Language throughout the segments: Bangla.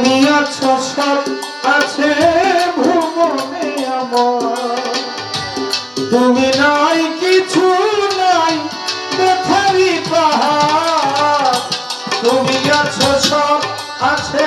তুমি আছো সব আছে ভুবনে আমার। তুমি নাই, কিছু নাই ব্যথারি তুমি আছো সব আছে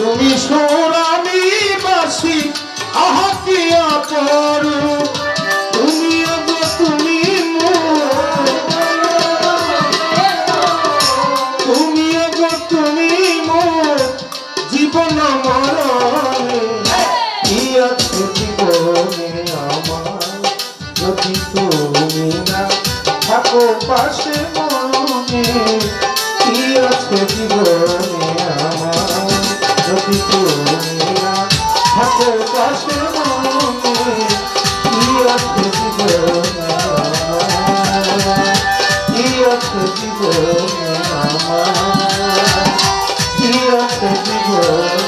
তুমি সুর আমি বাসি আহা কি অপরু তুমি অগো তুমি তুমি অগো তুমি মোর জীবন মরণে আছে জীবনে আমার? যদি তুমি না থাকো পাশে জীবন আমার জীবন